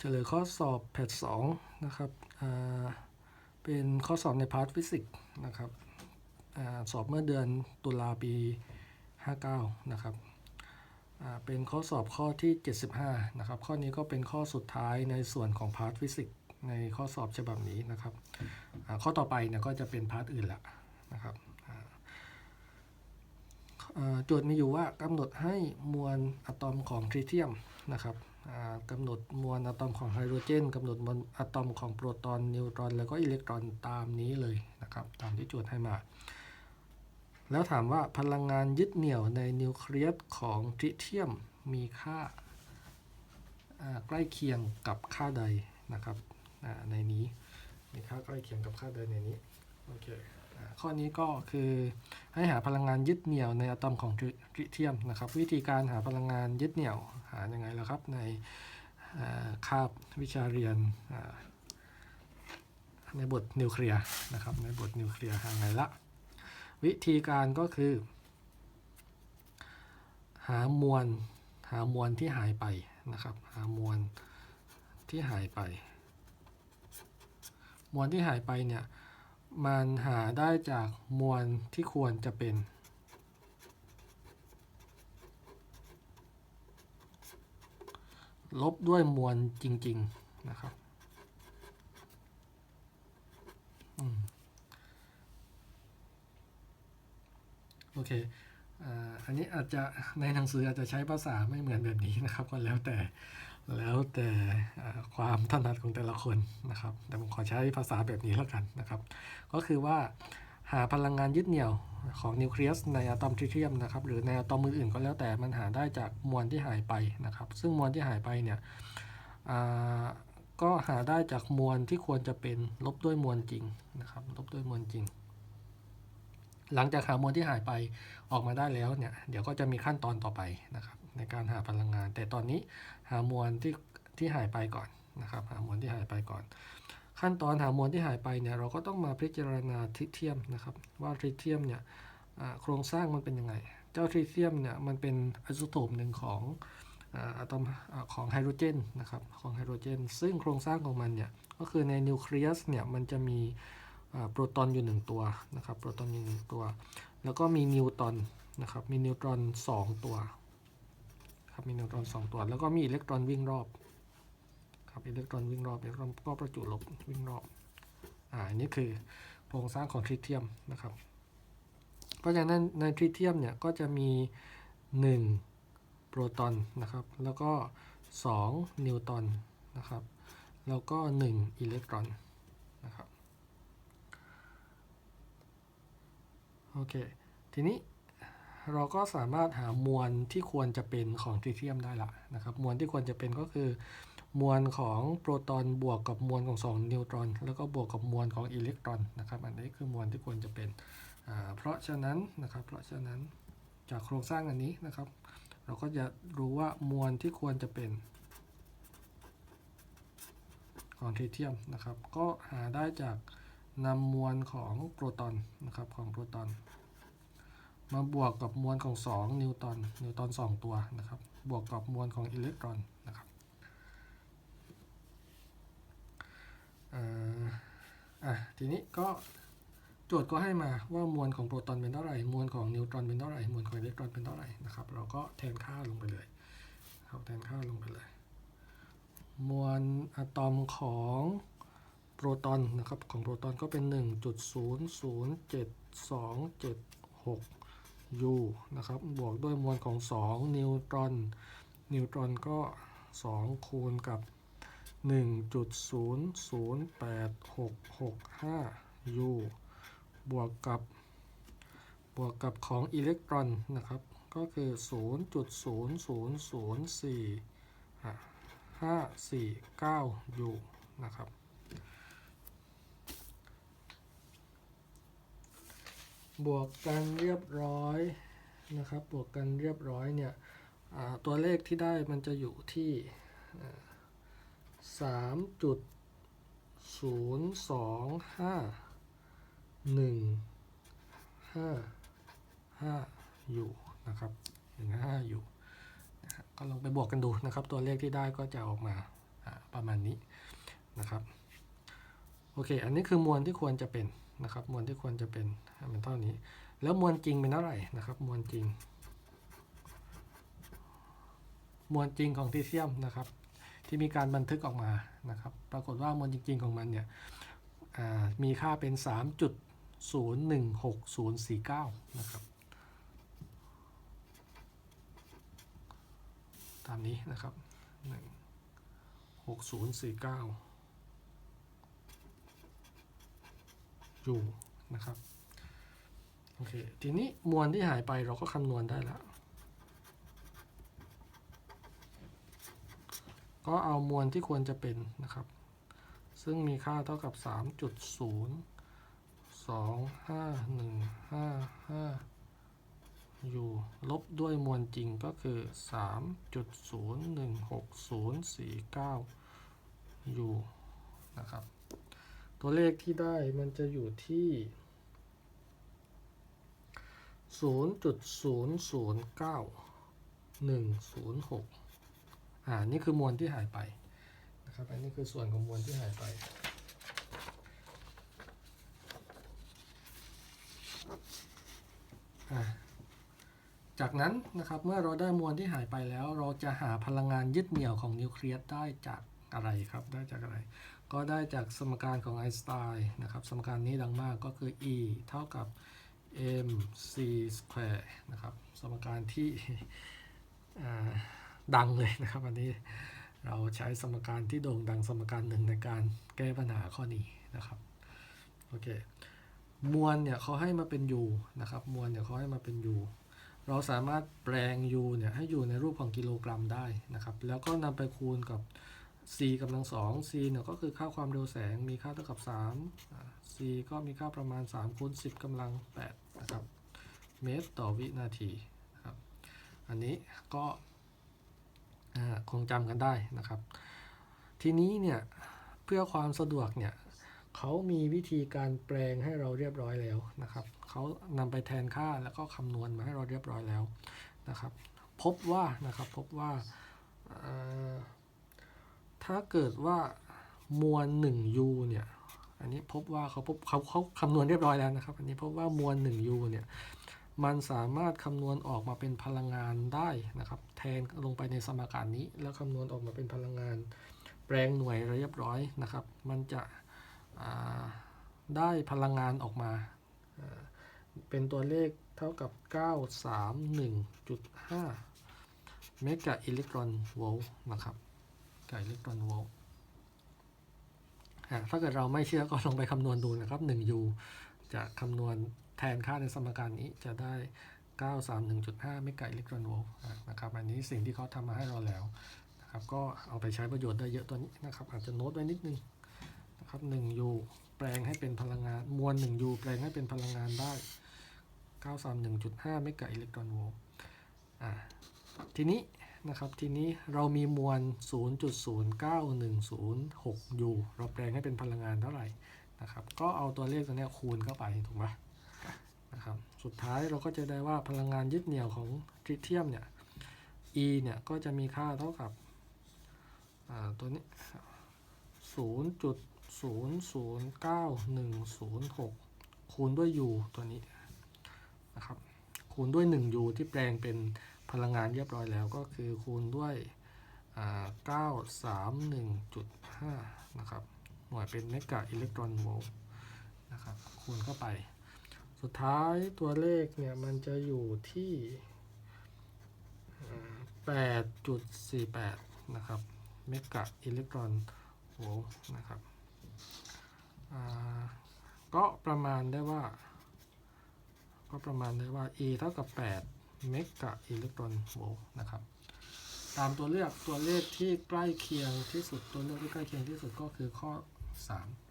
เฉลยข้อสอบแพทสองนะครับเป็นข้อสอบในพาร์ทฟิสิกส์นะครับอสอบเมื่อเดือนตุลาปี 59 นะครับเป็นข้อสอบข้อที่ 75 นะครับ ข้อนี้ก็เป็นข้อสุดท้ายในส่วนของพาร์ทฟิสิกส์ในข้อสอบฉบับนี้นะครับ ข้อต่อไปเนี่ยก็จะเป็นพาร์ทอื่นละนะครับโจทย์มีอยู่ว่ากำหนดให้มวลอะตอมของทริเทียมนะครับ กำหนดมวลอะตอมของไฮโดรเจนกำหนดมวลอะตอมของโปรตอนนิวตรอน แล้วก็อิเล็กตรอนตามนี้เลยนะครับตามที่โจทย์ให้มา แล้วถามว่าพลังงานยึดเหนี่ยวในนิวเคลียสของทริเทียมมีค่าใกล้เคียงกับค่าใดนะครับในนี้มีค่าใกล้เคียงกับค่าใดในนี้โอเค ข้อนี้ก็คือให้หาพลังงานยึดเหนี่ยวในอะตอมของทริเทียมนะครับ วิธีการหาพลังงานยึดเหนี่ยวหายังไงล่ะครับในคาบวิชาเรียนในบทนิวเคลียร์นะครับในบทนิวเคลียร์หาไงละ วิธีการก็คือ หามวลหามวลที่หายไปนะครับ หามวลที่หายไป มวลที่หายไปเนี่ย มันหาได้จากมวลที่ควรจะเป็น ลบด้วยมวลจริง ๆ นะครับอโอเคออันนี้อาจจะในหนังสืออาจจะใช้ภาษาไม่เหมือนแบบนี้นะครับก็แล้วแต่ แล้วแต่ความถนัดของแต่ละคนนะครับ แต่ผมขอใช้ภาษาแบบนี้แล้วกันนะครับ ก็คือว่าหาพลังงานยึดเหนี่ยวของนิวเคลียสในอะตอมทริเทียมนะครับหรือในอะตอมอื่นๆก็แล้วแต่มันหาได้จากมวลที่หายไปนะครับ ซึ่งมวลที่หายไปเนี่ยก็หาได้จากมวลที่ควรจะเป็นลบด้วยมวลจริงนะครับ ลบด้วยมวลจริง หลังจากหามวลที่หายไปออกมาได้แล้วเนี่ยเดี๋ยวก็จะมีขั้นตอนต่อไปนะครับ ในการหาพลังงาน แต่ตอนนี้หามวลที่ที่หายไปก่อนนะครับ หามวลที่หายไปก่อน ขั้นตอนหามวลที่หายไปเนี่ยเราก็ต้องมาพิจารณาทริเทียมนะครับ ว่าทริเทียมเนี่ยโครงสร้างมันเป็นยังไง เจ้าทริเทียมเนี่ยมันเป็นอโซโทปหนึ่งของอะตอมของไฮโดรเจนนะครับของไฮโดรเจน ซึ่งโครงสร้างของมันเนี่ยก็คือในนิวเคลียสเนี่ยมันจะมีโปรตอนอยู่หนึ่งตัวนะครับโปรตอนอยู่หนึ่งตัว แล้วก็มีนิวตรอนนะครับมีนิวตรอนสองตัว ครับมีนิวตรอนสองตัว แล้วก็มีอิเล็กตรอนวิ่งรอบครับอิเล็กตรอนวิ่งรอบอิเล็กตรอนก็ประจุลบวิ่งรอบอ่าอันนี้คือโครงสร้างของทริเทียมนะครับ เพราะฉะนั้นในทริเทียมเนี่ยก็จะมี 1 โปรตอนนะครับ แล้วก็ 2 นิวตรอนนะครับ แล้วก็ 1 อิเล็กตรอนนะครับ โอเค ทีนี้ เราก็สามารถหามวลที่ควรจะเป็นของทริเทียมได้ละนะครับ มวลที่ควรจะเป็นก็คือ มวลของโปรตอนบวกกับมวลของ 2 นิวตรอน แล้วก็บวกกับมวลของอิเล็กตรอนนะครับอันนี้คือมวลที่ควรจะเป็นเพราะฉะนั้นนะครับ เพราะฉะนั้นจากโครงสร้างอันนี้นะครับ เราก็จะรู้ว่ามวลที่ควรจะเป็น ของทริเทียมนะครับ ก็หาได้จากนำมวลของโปรตอนนะครับของโปรตอน มาบวกกับมวลของ 2 นิวตรอนนิวตรอน2 ตัวนะครับ บวกกับมวลของอิเล็กตรอนนะครับอะทีนี้ก็โจทย์ก็ให้มาว่ามวลของโปรตอนเป็นเท่าไหร่ มวลของนิวตรอนเป็นเท่าไหร่ มวลของอิเล็กตรอนเป็นเท่าไหร่นะครับ เราก็แทนค่าลงไปเลยครับแทนค่าลงไปเลย มวลอะตอมของโปรตอนนะครับ ของโปรตอนก็เป็น 1.00726 U นะครับ บวกด้วยมวลของ 2 นิวตรอน นิวตรอนก็ 2 คูณกับ 1.008665 U บวกกับบวกกับของอิเล็กตรอนนะครับ ก็คือ 0.0004อะห้าสี่เก้าอยู่นะครับ บวกกันเรียบร้อยนะครับ บวกกันเรียบร้อยเนี่ยตัวเลขที่ได้มันจะอยู่ที่สามจุดศูนย์สองห้าหนึ่งห้าห้าอยู่นะครับหนึ่งห้าอยู่ก็ลองไปบวกกันดูนะครับ ตัวเลขที่ได้ก็จะออกมาประมาณนี้นะครับ โอเค อันนี้คือมวลที่ควรจะเป็น นะครับ มวลที่ควรจะเป็นมันเท่านี้ แล้วมวลจริงเป็นเท่าไหร่นะครับ มวลจริง มวลจริงของทีเซียมนะครับ ที่มีการบันทึกออกมานะครับ ปรากฏว่ามวลจริง ๆของมันเนี่ยมีค่าเป็น 3.016049 นะครับ ตามนี้นะครับ 16049 อยู่นะครับโอเคทีนี้มวลที่หายไปเราก็คำนวณได้แล้วก็เอามวลที่ควรจะเป็นนะครับ ซึ่งมีค่าเท่ากับ 3.02515อยู่ลบด้วยมวลจริงก็คือ 3.016049อยู่นะครับ ตัวเลขที่ได้มันจะอยู่ที่ 0.009106 อ่า นี่คือมวลที่หายไปนะครับ อันนี้คือส่วนของมวลที่หายไป อ่าจากนั้นนะครับเมื่อเราได้มวลที่หายไปแล้ว เราจะหาพลังงานยึดเหนี่ยวของนิวเคลียสได้จากอะไรครับ ได้จากอะไร ก็ได้จากสมการของไอน์สไตน์นะครับ สมการนี้ดังมากก็คือ E เท่ากับ mc square นะครับ สมการที่ดังเลยนะครับ อันนี้เราใช้สมการที่โด่งดังสมการหนึ่งในการแก้ปัญหาข้อนี้นะครับโอเคมวลเนี่ยเขาให้มาเป็น u นะครับ มวลเนี่ยเขาให้มาเป็น u เราสามารถแปลง u เนี่ยให้อยู่ในรูปของกิโลกรัมได้นะครับ แล้วก็นำไปคูณกับ c กำลังสอง c เนี่ยก็คือค่าความเร็วแสงมีค่าเท่ากับ3 c ก็มีค่าประมาณ3คูณ10กำลัง8นะครับเมตรต่อวินาทีนะครับอันนี้ก็คงจำกันได้นะครับ ทีนี้เนี่ยเพื่อความสะดวกเนี่ยเขามีวิธีการแปลงให้เราเรียบร้อยแล้วนะครับเขานำไปแทนค่าแล้วก็คำนวณมาให้เราเรียบร้อยแล้วนะครับ พบว่านะครับพบว่า ถ้าเกิดว่ามวล 1u เนี่ย อันนี้พบว่าเขาพบเขาเขาคำนวณเรียบร้อยแล้วนะครับ อันนี้พบว่ามวล 1u เนี่ย มันสามารถคำนวณออกมาเป็นพลังงานได้นะครับ แทนลงไปในสมการนี้ แล้วคำนวณออกมาเป็นพลังงานแปลงหน่วยเรียบร้อยนะครับ มันจะได้พลังงานออกมาอ่าเป็นตัวเลขเท่ากับ 931.5 เมกะอิเล็กตรอนโวลต์นะครับ กะอิเล็กตรอนโวลต์ถ้าเกิดเราไม่เชื่อก็ลองไปคำนวณดูนะครับ 1U จะคำนวณแทนค่าในสมการนี้จะได้ 931.5 เมกะอิเล็กตรอนโวลต์นะครับ อันนี้สิ่งที่เขาทำมาให้เราแล้วนะครับ ก็เอาไปใช้ประโยชน์ได้เยอะตัวนี้นะครับ อาจจะโน้ตไว้นิดนึงนะครับ 1U แปลงให้เป็นพลังงาน มวล 1U แปลงให้เป็นพลังงานได้ 931.5 เมกะอิเล็กตรอนโวลต์ทีนี้ นะครับทีนี้เรามีมวล 0.09106 U เราแปลงให้เป็นพลังงานเท่าไหร่นะครับก็เอาตัวเลขตัวเนี้ยคูณเข้าไปถูกไหมนะครับสุดท้ายเราก็จะได้ว่าพลังงานยึดเหนี่ยวของทริเทียมเนี่ย E เนี่ยก็จะมีค่าเท่ากับอ่าตัวนี้ 0.009106 คูณด้วย U ตัวนี้นะครับคูณด้วย 1U ที่แปลงเป็น พลังงานเรียบร้อยแล้วก็คือคูณด้วย 931.5 นะครับ หน่วยเป็นเมกะอิเล็กตรอนโวลต์นะครับ คูณเข้าไป สุดท้ายตัวเลขเนี่ย มันจะอยู่ที่ 8.48 นะครับเมกะอิเล็กตรอนโวลต์นะครับก็ประมาณได้ว่า ก็ประมาณได้ว่า E เท่ากับ 8 เมกะอิเล็กตรอนโวลต์นะครับ ตามตัวเลือกตัวเลขที่ใกล้เคียงที่สุดตัวเลือกที่ใกล้เคียงที่สุดก็คือข้อ 3